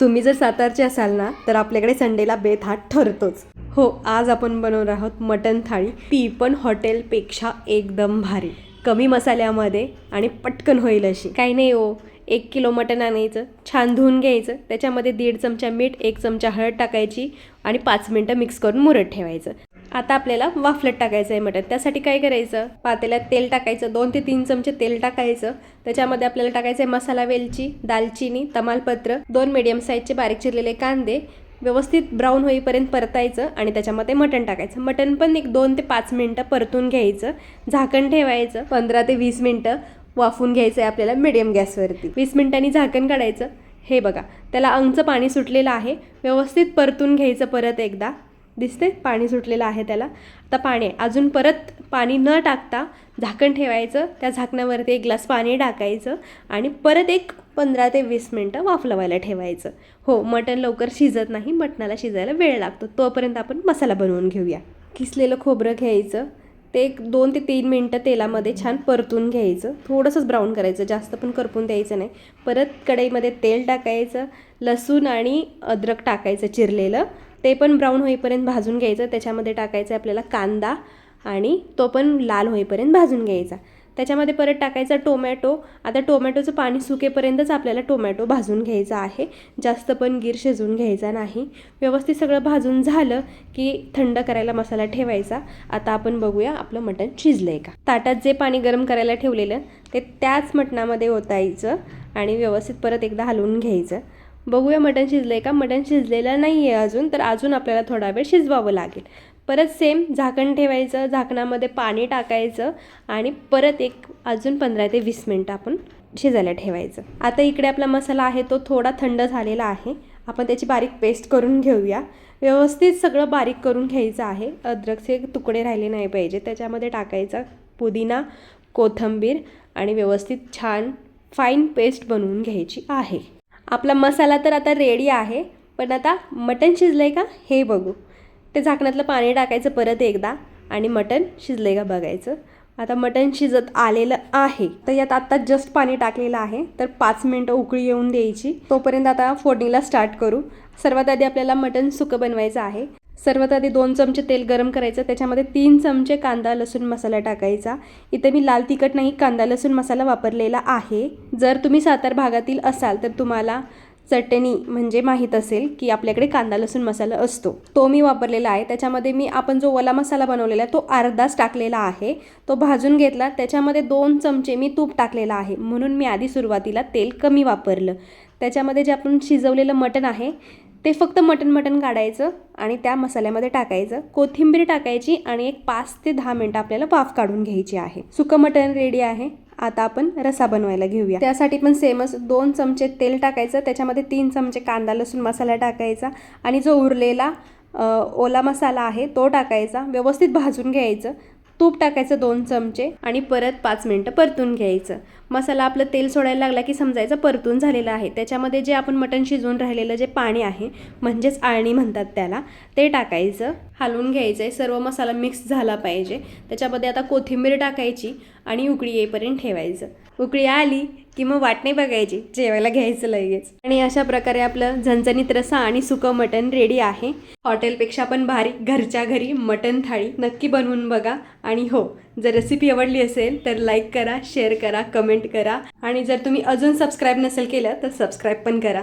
तुम्ही जर सातारचे असाल ना तर आपल्याकडे संडेला बेत हा ठरतोच. हो आज आपण बनवणार आहोत मटन थाळी. ती पण हॉटेलपेक्षा एकदम भारी. कमी मसाल्यामध्ये आणि पटकन होईल अशी. काही नाही हो एक किलो मटण आणायचं छान धुवून घ्यायचं त्याच्यामध्ये दीड चमचा मीठ एक चमचा हळद टाकायची आणि पाच मिनटं मिक्स करून मुरत ठेवायचं. आता आपल्याला वाफलत टाकायचं आहे मटण. त्यासाठी काय करायचं? पातेल्यात तेल टाकायचं. दोन ते तीन चमचे तेल टाकायचं. त्याच्यामध्ये आपल्याला टाकायचं आहे मसाला वेलची दालचिनी तमालपत्र दोन मिडियम साईजचे बारीक चिरलेले कांदे. व्यवस्थित ब्राऊन होईपर्यंत परतायचं आणि त्याच्यामध्ये मटण टाकायचं. मटण पण एक दोन ते पाच मिनटं परतून घ्यायचं. झाकण ठेवायचं. पंधरा ते वीस मिनटं वाफून घ्यायचं आहे आपल्याला मिडियम गॅसवरती वीस मिनिटांनी झाकण काढायचं. हे बघा. त्याला अंगचं पाणी सुटलेलं आहे. व्यवस्थित परतून घ्यायचं परत एकदा. दिसते पाणी सुटलेलं आहे त्याला. आता पाणी आहे. अजून परत पाणी न टाकता झाकण ठेवायचं. त्या झाकणावरती एक ग्लास पाणी टाकायचं आणि परत एक पंधरा ते वीस मिनटं वाफलवायला ठेवायचं. हो मटण लवकर शिजत नाही. मटणाला शिजायला वेळ लागतो. तोपर्यंत आपण मसाला बनवून घेऊया. किसलेलं खोबरं घ्यायचं. ते एक दोन ते तीन मिनटं तेलामध्ये छान परतून घ्यायचं. थोडंसंच ब्राऊन करायचं. जास्त पण करपून द्यायचं नाही. परत कढईमध्ये तेल टाकायचं. लसूण आणि अद्रक टाकायचं चिरलेलं. ते पण ब्राऊन होईपर्यंत भाजून घ्यायचं. त्याच्यामध्ये टाकायचं आहे आपल्याला कांदा आणि तो पण लाल होईपर्यंत भाजून घ्यायचा. त्याच्यामध्ये परत टाकायचा टोमॅटो. आता टोमॅटोचं पाणी सुकेपर्यंतच आपल्याला टोमॅटो भाजून घ्यायचा आहे. जास्त पण गिर शिजवून घ्यायचा नाही. व्यवस्थित सगळं भाजून झालं की थंड करायला मसाला ठेवायचा. आता आपण बघूया आपलं मटण शिजलं आहे का? ताटात जे पाणी गरम करायला ठेवलेलं ते त्याच मटणामध्ये ओतायचं आणि व्यवस्थित परत एकदा हलवून घ्यायचं. बघूया मटण शिजलं आहे का? मटण शिजलेलं नाही आहे अजून तर अजून आपल्याला थोडा वेळ शिजवावं लागेल. परत सेम झाकण ठेवायचं झाकणामध्ये पाणी टाकायचं आणि परत एक अजून पंधरा ते वीस मिनटं आपण शिजायला ठेवायचं. आता इकडे आपला मसाला आहे तो थोडा थंड झालेला आहे. आपण त्याची बारीक पेस्ट करून घेऊया. व्यवस्थित सगळं बारीक करून घ्यायचं आहे. अद्रकचे तुकडे राहिले नाही पाहिजे. त्याच्यामध्ये टाकायचा पुदिना कोथंबीर आणि व्यवस्थित छान फाईन पेस्ट बनवून घ्यायची आहे. आपला मसाला तर आता रेडी आहे पण आता मटण शिजलं आहे का हे बघू. ते झाकणातलं पाणी टाकायचं परत एकदा आणि मटण शिजलं आहे का बघायचं. आता मटण शिजत आलेलं आहे तर यात आत्ता जस्ट पाणी टाकलेलं आहे तर पाच मिनटं उकळी येऊन द्यायची. तोपर्यंत आता फोडणीला स्टार्ट करू. सर्वात आधी आपल्याला मटण सुकं बनवायचं आहे. सर्वात आधी दोन चमचे तेल गरम करायचं त्याच्यामध्ये तीन चमचे कांदा लसूण मसाला टाकायचा. इथे मी लाल तिखट नाही कांदा लसूण मसाला वापरलेला आहे. जर तुम्ही सातार भागातील असाल तर तुम्हाला चटणी म्हणजे माहीत असेल की आपल्याकडे कांदा लसूण मसाला असतो. तो मी वापरलेला आहे. त्याच्यामध्ये मी आपण जो ओला मसाला बनवलेला आहे तो अर्धाच टाकलेला आहे. तो भाजून घेतला त्याच्यामध्ये दोन चमचे मी तूप टाकलेला आहे. म्हणून मी आधी सुरुवातीला तेल कमी वापरलं. त्याच्यामध्ये जे आपण शिजवलेलं मटण आहे ते फक्त मटण मटण काढायचं आणि त्या मसाल्यामध्ये टाकायचं. कोथिंबीर टाकायची आणि एक पाच ते दहा मिनटं आपल्याला वाफ काढून घ्यायची आहे. सुकं मटण रेडी आहे. आता आपण रसा बनवायला घेऊया. त्यासाठी पण सेमच दोन चमचे तेल टाकायचं. त्याच्यामध्ये तीन चमचे कांदा लसूण मसाला टाकायचा आणि जो उरलेला ओला मसाला आहे तो टाकायचा. व्यवस्थित भाजून घ्यायचं. तूप टाकायचं दोन चमचे आणि परत पाच मिनटं परतून घ्यायचं. मसाला आपलं तेल सोडायला लागला की समजायचं परतून झालेलं आहे. त्याच्यामध्ये जे आपण मटण शिजवून राहिलेलं जे पाणी आहे म्हणजेच आळणी म्हणतात त्याला ते टाकायचं हलवून घ्यायचं आहे सर्व मसाला मिक्स झाला पाहिजे. त्याच्यामध्ये आता कोथिंबीर टाकायची आणि उकळी येईपर्यंत ठेवायचं. उकळी आली की मग वाट नाही बघायची जेवायला घ्यायचं लगेच. आणि अशा प्रकारे आपलं झणझणीत रसा आणि सुकं मटण रेडी आहे. हॉटेलपेक्षा पण भारी घरच्या घरी मटण थाळी नक्की बनवून बघा. आणि हो जर रेसिपी आवडली असेल तर लाईक करा शेअर करा कमेंट करा. आणि जर तुम्ही अजून सबस्क्राईब नसेल केलं तर सबस्क्राईब पण करा.